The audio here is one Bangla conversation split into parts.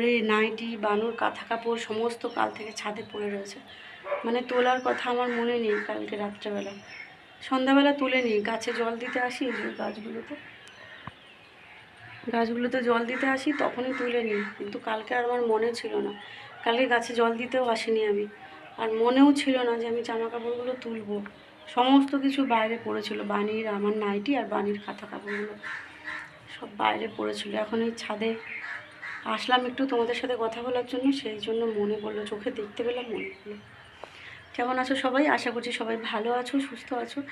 এই নাইটি, বানুর কাঁথা কাপড় সমস্ত কাল থেকে ছাদে পড়ে রয়েছে। মানে তোলার কথা আমার মনে নেই কালকে রাত্রেবেলা। সন্ধ্যাবেলা তুলে নিই, গাছে জল দিতে আসি যে গাছগুলোতে। গাছগুলোতে জল দিতে আসি, তখনই তুলে নিই। কিন্তু কালকে আর আমার মনে ছিল না। কালকে গাছে জল দিতেও আসিনি আমি। আর মনেও ছিল না যে আমি জামা কাপড়গুলো তুলবো। সমস্ত কিছু বাইরে পড়েছিল, বানির আমার নাইটি আর বানির খাতা কাপড়গুলো সব বাইরে পড়েছিল। এখন এই ছাদে আসলাম একটু তোমাদের সাথে কথা বলার জন্য, সেই জন্য মনে পড়ল, চোখে দেখতে পেলাম, মনে পড়ল। কেমন আছো সবাই? আশা করছি সবাই ভালো আছো, সুস্থ আছো।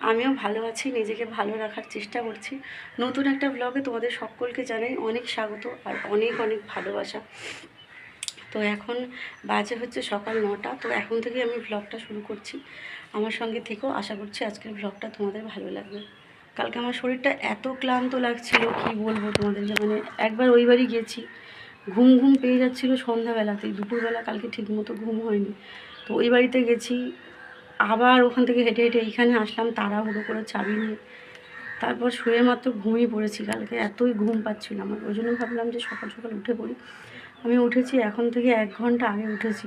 আমিও ভালো আছি, নিজেকে ভালো রাখার চেষ্টা করছি। নতুন একটা ব্লগে তোমাদের সকলকে জানাই অনেক স্বাগত আর অনেক অনেক ভালোবাসা। তো এখন বাজে হচ্ছে সকাল নটা, তো এখন থেকে আমি ব্লগটা শুরু করছি। আমার সঙ্গে থেকেও আশা করছি আজকের ব্লগটা তোমাদের ভালো লাগবে। কালকে আমার শরীরটা এত ক্লান্ত লাগছিল, কি বলব তোমাদের যে মানে একবার ওই বাড়ি গেছি। ঘুম ঘুম পেয়ে যাচ্ছিল সন্ধ্যাবেলাতেই, দুপুরবেলা কালকে ঠিকমতো ঘুম হয়নি। তো ওই বাড়িতে গেছি, আবার ওখান থেকে হেঁটে হেঁটে এইখানে আসলাম, তাড়াহুড়ো করে চাবি নিয়ে। তারপর শুয়ে মাত্র ঘুমিয়ে পড়েছি কালকে, এতই ঘুম পাচ্ছিল আমার। ওই জন্য ভাবলাম যে সকাল সকাল উঠে পড়ি। আমি উঠেছি, এখন থেকে এক ঘণ্টা আগে উঠেছি।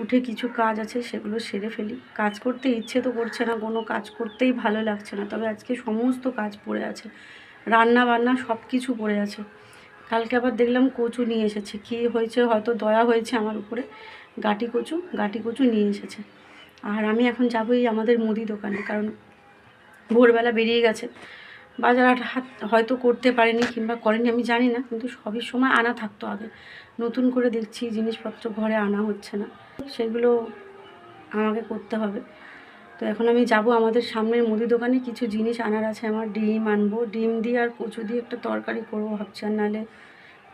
উঠে কিছু কাজ আছে সেগুলো সেরে ফেলি। কাজ করতে ইচ্ছে তো করছে না, কোনো কাজ করতেই ভালো লাগছে না। তবে আজকে সমস্ত কাজ পড়ে আছে রান্না বান্না সব কিছু পড়ে আছে। কালকে আবার দেখলাম কচু নিয়ে এসেছে। কী হয়েছে হয়তো দয়া হয়েছে আমার উপরে। গাটি কচু গাটি কচু নিয়ে এসেছে। আর আমি এখন যাবই আমাদের মুদি দোকানে, কারণ ভোরবেলা বেরিয়ে গেছে। বাজার হাট হাত হয়তো করতে পারেনি কিংবা করেনি, আমি জানি না, কিন্তু সবই সময় আনা থাকতো আগে। নতুন করে দেখছি জিনিসপত্র ঘরে আনা হচ্ছে না। সেগুলো আমাকে করতে হবে। তো এখন আমি যাব আমাদের সামনের মুদি দোকানে, কিছু জিনিস আনার আছে আমার, ডিম আনব। ডিম দিয়ে আর কচু দিয়ে একটা তরকারি করব ভাবছি, আর নাহলে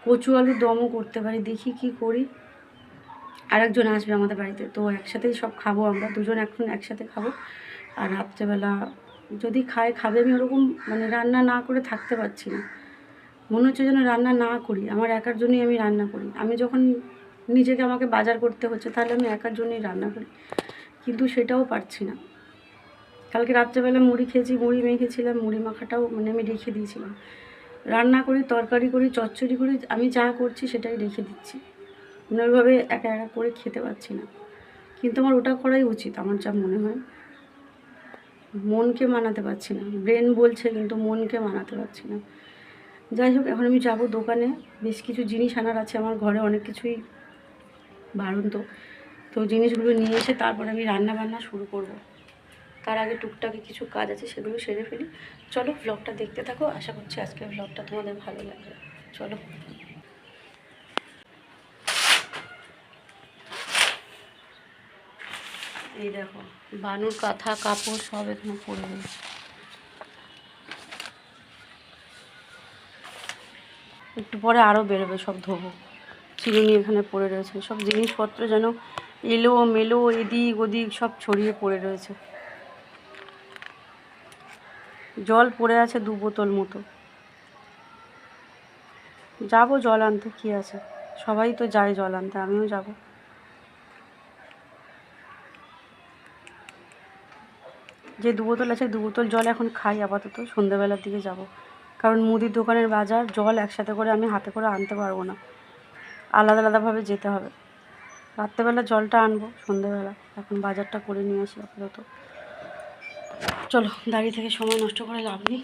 কচু আলু দমও করতে পারি। দেখি কি করি। আরেকজন আসবে আমাদের বাড়িতে, তো একসাথেই সব খাব আমরা, দুজন এখন একসাথে খাব। আর রাত্রেবেলা যদি খায়, খাবে, আমি ওরকম মানে রান্না না করে থাকতে পারছি না। মনে হচ্ছে যেন রান্না না করি, আমার একার জন্যই আমি রান্না করি। আমি যখন নিজেকে আমাকে বাজার করতে হচ্ছে, তাহলে আমি একার জন্যই রান্না করি। কিন্তু সেটাও পারছি না। কালকে রাত্রেবেলা মুড়ি খেয়েছি, মুড়ি মেখেছিলাম, মুড়ি মাখাটাও মানে আমি রেখে দিয়েছিলাম। রান্না করি, তরকারি করি, চচ্চড়ি করি, আমি যা করছি সেটাই রেখে দিচ্ছি। মানে একা একা করে খেতে পারছি না। কিন্তু আমার ওটা করাই উচিত, আমার যা মনে হয়। মনকে মানাতে পারছি না। ব্রেন বলছে, কিন্তু মনকে মানাতে পারছি না। যাই হোক, এখন আমি যাব দোকানে। বেশ কিছু জিনিস আনার আছে, আমার ঘরে অনেক কিছুই বারণ তো তো জিনিসগুলো নিয়ে এসে তারপরে আমি রান্না বান্না শুরু করব। তার আগে টুকটাকে কিছু কাজ আছে, সেগুলো সেরে ফেলি। চলো ব্লগটা দেখতে থাকো। আশা করছি আজকের ব্লগটা তোমাদের ভালো লাগবে। চলো। এই দেখো, বানুর কাঁথা, কাপড় সব এখানে পড়ে রয়েছে। একটু পরে আরও বেরোবে সব ধোবো। চিরুনি এখানে পড়ে রয়েছে। সব জিনিসপত্র যেন এলো, মেলো, এদিক ওদিক সব ছড়িয়ে পড়ে রয়েছে। জল পড়ে আছে দু বোতল মতো। যাব জল আনতে, কী আছে? সবাই তো যায় জল আনতে, আমিও যাব। যে দু বোতল আছে দু বোতল জল এখন খাই আপাতত সন্ধ্যেবেলার দিকে যাব। কারণ মুদির দোকানের বাজার, জল একসাথে করে আমি হাতে করে আনতে পারব না। আলাদা আলাদাভাবে যেতে হবে। রাত্রেবেলা জলটা আনব সন্ধ্যেবেলা এখন বাজারটা করে নিয়ে আসি আপাতত। চলো দাঁড়িয়ে থেকে সময় নষ্ট করে লাভ নেই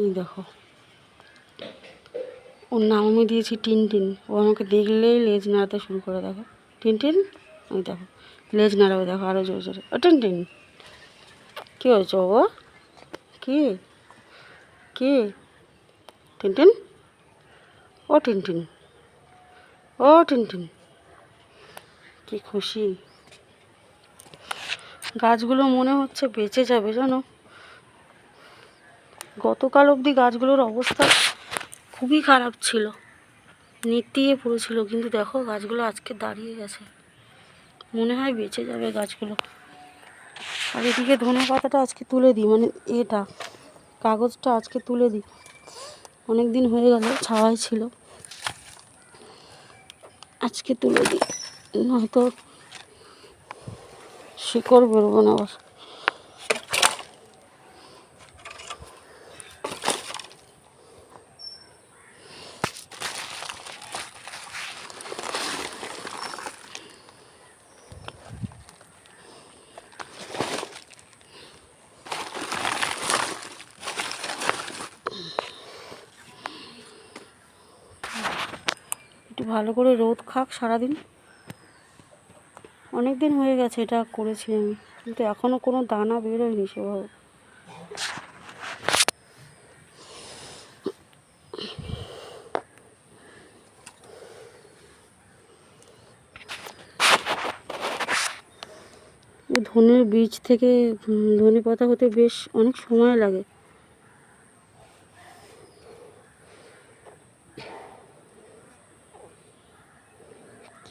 এই দেখো ওর নাম আমি দিয়েছি টিনটিন। ও আমাকে দেখলেই লেজ নাড়াতে শুরু করে, দেখো। টিনটিন? ওই দেখো। লেজ নাড়াবে, দেখো আরও জোরে জোরে। ও টিনটিন? কী হয়েছে ও? কি? কি? টিনটিন? ও টিনটিন। ও টিনটিন। কি খুশি। গাছগুলো মনে হচ্ছে বেঁচে যাবে, জানো? গতকাল অবধি গাছগুলোর অবস্থা খুবই খারাপ ছিল। নিতিয়ে পড়েছিল কিন্তু দেখো গাছগুলো আজকে দাঁড়িয়ে গেছে। মনে হয় বেঁচে যাবে গাছগুলো। আর এদিকে ধনে পাতাটা আজকে তুলে দিই মানে এটা, কাগজটা আজকে তুলে দিই। অনেক দিন হয়ে গেল, ছাওয়াই ছিল। আজকে তুলে দিই, নয়তো শিকড় বেরোবো না আবার। ভালো করে রোদ খাক সারাদিন। অনেক দিন হয়ে গেছে এটা করেছি আমি, কিন্তু এখনও কোনো দানা বেরোয়নি সেভাবে। ধনের বীজ থেকে ধনে পাতা হতে বেশ অনেক সময় লাগে।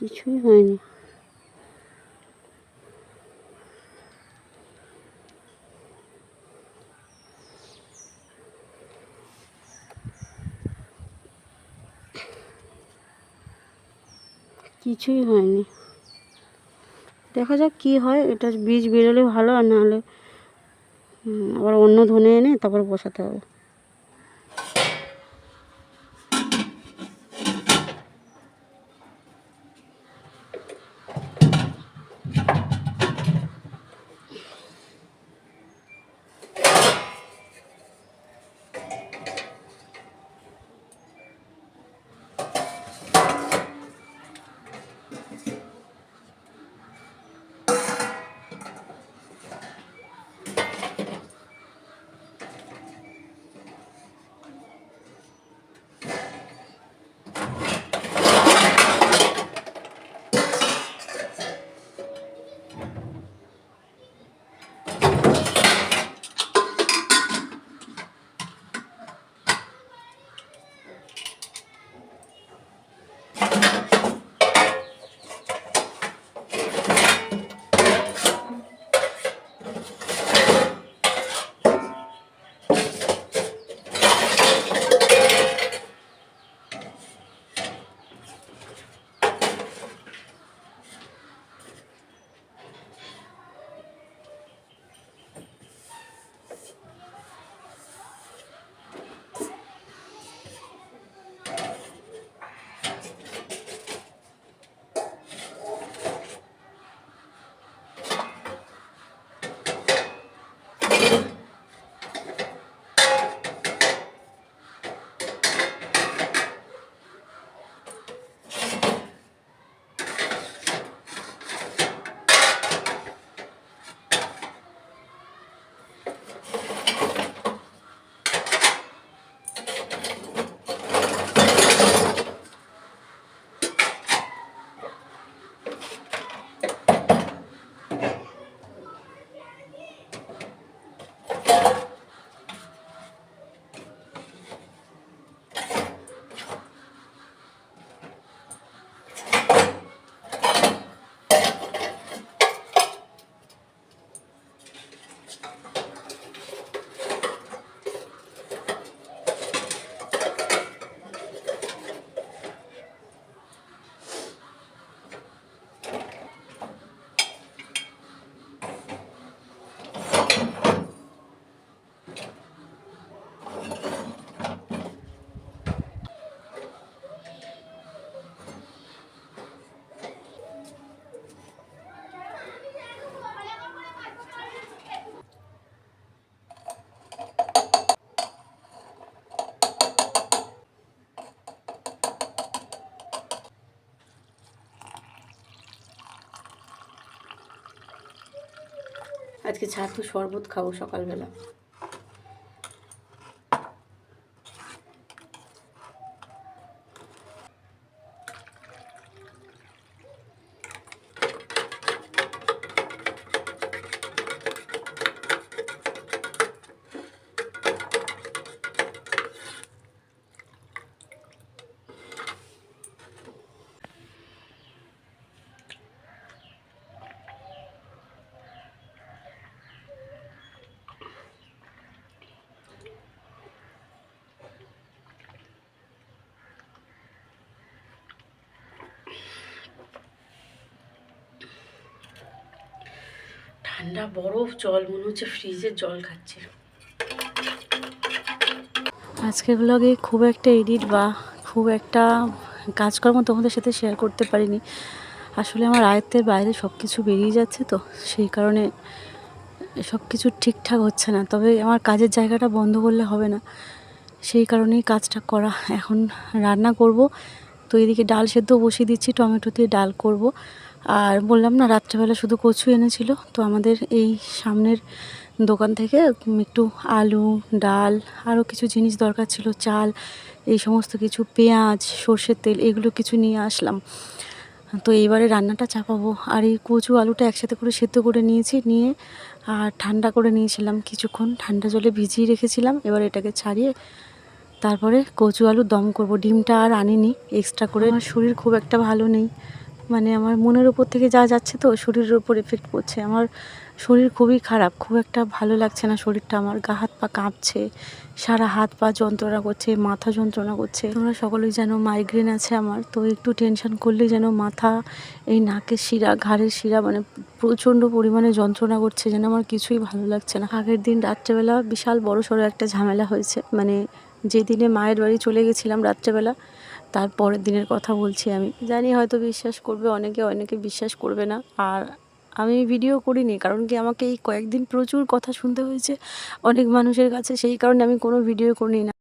কিছুই হয়নি। কিছুই হয়নি। দেখা যাক কি হয়, এটা বীজ বেরোলে ভালো, আর নাহলে আবার অন্য ধনে এনে তারপর বসাতে হবে। আজকে ছাতু শরবত খাব সকালবেলা। ঠান্ডা বরফ, জল, মনে হচ্ছে ফ্রিজের জল খাচ্ছে। আজকের ব্লগে খুব একটা এডিট বা খুব একটা কাজকর্ম তোমাদের সাথে শেয়ার করতে পারিনি। আসলে আমার আয়ত্তের বাইরে সব কিছু বেরিয়ে যাচ্ছে তো, সেই কারণে সব কিছু ঠিকঠাক হচ্ছে না। তবে আমার কাজের জায়গাটা বন্ধ করলে হবে না। সেই কারণেই কাজটা করা। এখন রান্না করব, তো এদিকে ডাল সেদ্ধ বসিয়ে দিচ্ছি, টমেটো দিয়ে ডাল করব। আর বললাম না, রাত্রেবেলা শুধু কচু এনেছিল। তো আমাদের এই সামনের দোকান থেকে একটু আলু, ডাল আরও কিছু জিনিস দরকার ছিল, চাল, এই সমস্ত কিছু, পেঁয়াজ, সর্ষের তেল, এগুলো কিছু নিয়ে আসলাম। তো এইবারে রান্নাটা চাপাবো। আর এই কচু আলুটা একসাথে করে সেদ্ধ করে নিয়েছি, নিয়ে আর ঠান্ডা করে নিয়েছিলাম কিছুক্ষণ। ঠান্ডা জলে ভিজিয়ে রেখেছিলাম, এবার এটাকে ছাড়িয়ে তারপরে কচু আলু দম করব। ডিমটা আর আনিনি এক্সট্রা করে। আমার শরীর খুব একটা ভালো নেই। মানে আমার মনের উপর থেকে যা যাচ্ছে তো শরীরের উপর এফেক্ট পড়ছে। আমার শরীর খুবই খারাপ, খুব একটা ভালো লাগছে না শরীরটা। আমার গা হাত পা কাঁপছে, সারা হাত পা যন্ত্রণা করছে, মাথা যন্ত্রণা করছে। তোমরা সকলেই যেন মাইগ্রেন আছে আমার, তো একটু টেনশন করলেই যেন মাথা, এই নাকের শিরা, ঘাড়ের শিরা মানে প্রচণ্ড পরিমাণে যন্ত্রণা করছে, যেন আমার কিছুই ভালো লাগছে না। আগের দিন রাত্রেবেলা বিশাল বড় সড়ো একটা ঝামেলা হয়েছে মানে যেদিনে মায়ের বাড়ি চলে গেছিলাম রাত্রেবেলা তার পরের দিনের কথা বলছি আমি। জানি হয়তো বিশ্বাস করবে, অনেকে অনেকে বিশ্বাস করবে না। আর আমি ভিডিও করিনি, কারণ কি আমাকে এই কয়েকদিন প্রচুর কথা শুনতে হয়েছে। অনেক মানুষের কাছে, সেই কারণে আমি কোনো ভিডিও করিনি। না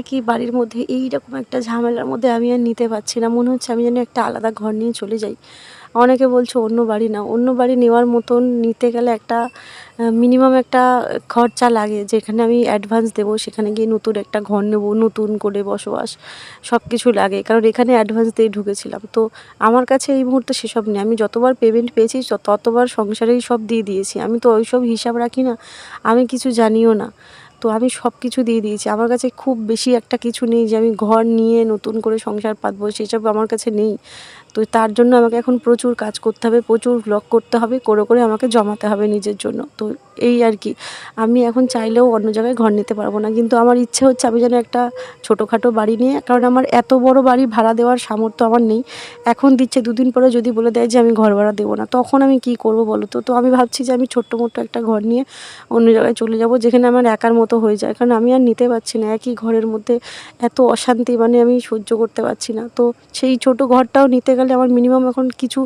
একই বাড়ির মধ্যে, এইরকম একটা ঝামেলার মধ্যে আমি আর নিতে পারছি না। মনে হচ্ছে আমি যেন একটা আলাদা ঘর নিয়ে চলে যাই। অনেকে বলছে অন্য বাড়ি না অন্য বাড়ি নেওয়ার মতন নিতে গেলে একটা মিনিমাম একটা খরচা লাগে। যেখানে আমি অ্যাডভান্স দেবো, সেখানে গিয়ে নতুন একটা ঘর নেব, নতুন করে বসবাস সব কিছু লাগে। কারণ এখানে অ্যাডভান্স দিয়ে ঢুকেছিলাম। তো আমার কাছে এই মুহূর্তে সেসব নেই। আমি যতবার পেমেন্ট পেয়েছি, ততবার সংসারেই সব দিয়ে দিয়েছি। আমি তো ওই সব হিসাব রাখি না। আমি কিছু জানিও না। তো আমি সব কিছু দিয়ে দিয়েছি। আমার কাছে খুব বেশি একটা কিছু নেই যে আমি ঘর নিয়ে নতুন করে সংসার পাতবো, সেসব আমার কাছে নেই। তো তার জন্য আমাকে এখন প্রচুর কাজ করতে হবে, প্রচুর ব্লগ করতে হবে, করে করে আমাকে জমাতে হবে নিজের জন্য। তো এই আর কি। আমি এখন চাইলেও অন্য জায়গায় ঘর নিতে পারব না। কিন্তু আমার ইচ্ছে হচ্ছে আমি যেন একটা ছোটোখাটো বাড়ি নিয়ে, কারণ আমার এত বড় বাড়ি ভাড়া দেওয়ার সামর্থ্য আমার নেই। এখন দিচ্ছে, দুদিন পরে যদি বলে দেয় যে আমি ঘর ভাড়া দেবো না, তখন আমি কি করব বলো তো? তো আমি ভাবছি যে আমি ছোট্ট মোটো একটা ঘর নিয়ে অন্য জায়গায় চলে যাব, যেখানে আমার একার মতো হয়ে যায়। কারণ আমি আর নিতে পারছি না, একই ঘরের মধ্যে এত অশান্তি মানে আমি সহ্য করতে পারছি না। তো সেই ছোট ঘরটাও নিতে গেলে আমার মিনিমাম এখন কিছু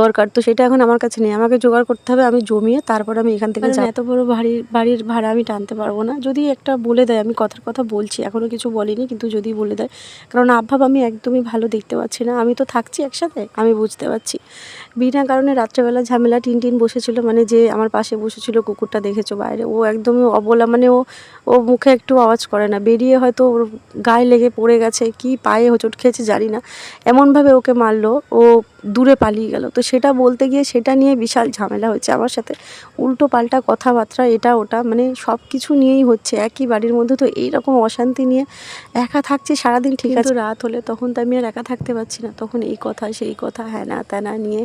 দরকার। তো সেটা এখন আমার কাছে নেই। আমাকে জোগাড় করতে হবে আমি জমিয়ে তারপর আমি এখান থেকে এত বড় বাড়ির বাড়ির ভাড়া আমি টানতে পারব না। যদি একটা বলে দেয় আমি কথার কথা বলছি এখনও কিছু বলিনি কিন্তু যদি বলে দেয়। কারণ আভাব আমি একদমই ভালো দেখতে পাচ্ছি না। আমি তো থাকছি একসাথে আমি বুঝতে পারছি। বিনা কারণে রাত্রেবেলা ঝামেলা টিন টিন বসেছিল মানে যে আমার পাশে বসেছিল, কুকুরটা দেখেছ বাইরে। ও একদমই অবলা মানে ও ও মুখে একটু আওয়াজ করে না। বেরিয়ে হয়তো ওর গায়ে লেগে পড়ে গেছে, কি পায়ে হোঁচট খেয়েছে জানি না। এমনভাবে ওকে মারলো। ও দূরে পালিয়ে গেল। তো সেটা বলতে গিয়ে সেটা নিয়ে বিশাল ঝামেলা হচ্ছে আমার সাথে। উল্টো পাল্টা কথাবার্তা এটা ওটা মানে সব কিছু নিয়েই হচ্ছে। একই বাড়ির মধ্যে তো এইরকম অশান্তি নিয়ে একা থাকছি সারাদিন ঠিক আছে। রাত হলে তখন তো আমি আর একা থাকতে পারছি না। তখন এই কথা সেই কথা হ্যাঁ না ত্যানা নিয়ে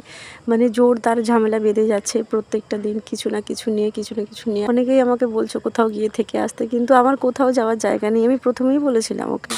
মানে জোরদার ঝামেলা বেঁধে যাচ্ছে প্রত্যেকটা দিন কিছু না কিছু নিয়ে কিছু না কিছু নিয়ে। অনেকেই আমাকে বলছে কোথাও গিয়ে থেকে আসতে কিন্তু আমার কোথাও যাওয়ার জায়গা নেই। আমি প্রথমেই বলেছিলাম ওকে।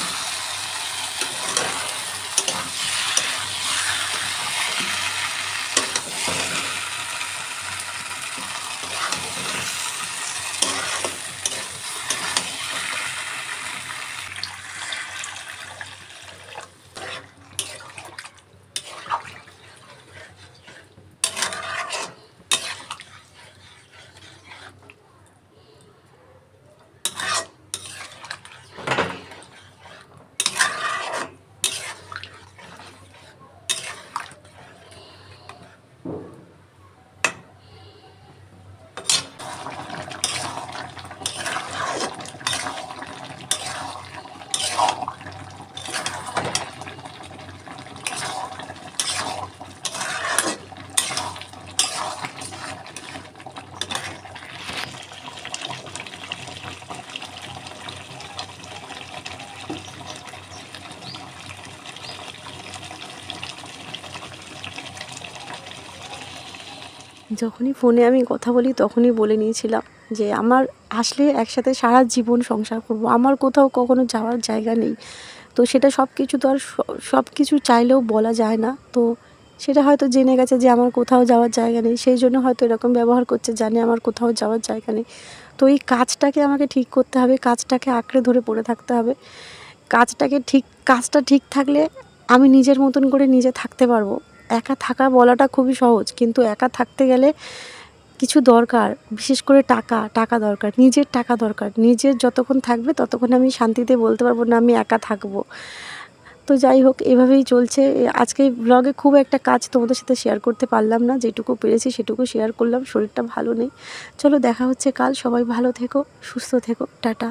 যখনই ফোনে আমি কথা বলি তখনই বলে নিয়েছিলাম যে আমার আসলে একসাথে সারা জীবন সংসার করব। আমার কোথাও কখনো যাওয়ার জায়গা নেই। তো সেটা সব কিছু তো আর সব কিছু চাইলেও বলা যায় না। তো সেটা হয়তো জেনে গেছে যে আমার কোথাও যাওয়ার জায়গা নেই। সেই জন্য হয়তো এরকম ব্যবহার করছে জানে আমার কোথাও যাওয়ার জায়গা নেই। তো এই কাজটাকে আমাকে ঠিক করতে হবে, কাজটাকে আঁকড়ে ধরে পড়ে থাকতে হবে। কাজটাকে ঠিক, কাজটা ঠিক থাকলে আমি নিজের মতন করে নিজে থাকতে পারব। একা থাকা বলাটা খুবই সহজ, কিন্তু একা থাকতে গেলে কিছু দরকার, বিশেষ করে টাকা টাকা দরকার, নিজের টাকা দরকার। নিজের যতক্ষণ থাকবে ততক্ষণ আমি শান্তিতে বলতে পারব না আমি একা থাকব। তো যাই হোক, এভাবেই চলছে। আজকে ব্লগে খুব একটা কাজ তোমাদের সাথে শেয়ার করতে পারলাম না, যেটুকু পেরেছি সেটুকু শেয়ার করলাম, শরীরটা ভালো নেই। চলো দেখা হচ্ছে কাল, সবাই ভালো থেকো, সুস্থ থেকো, টাটা।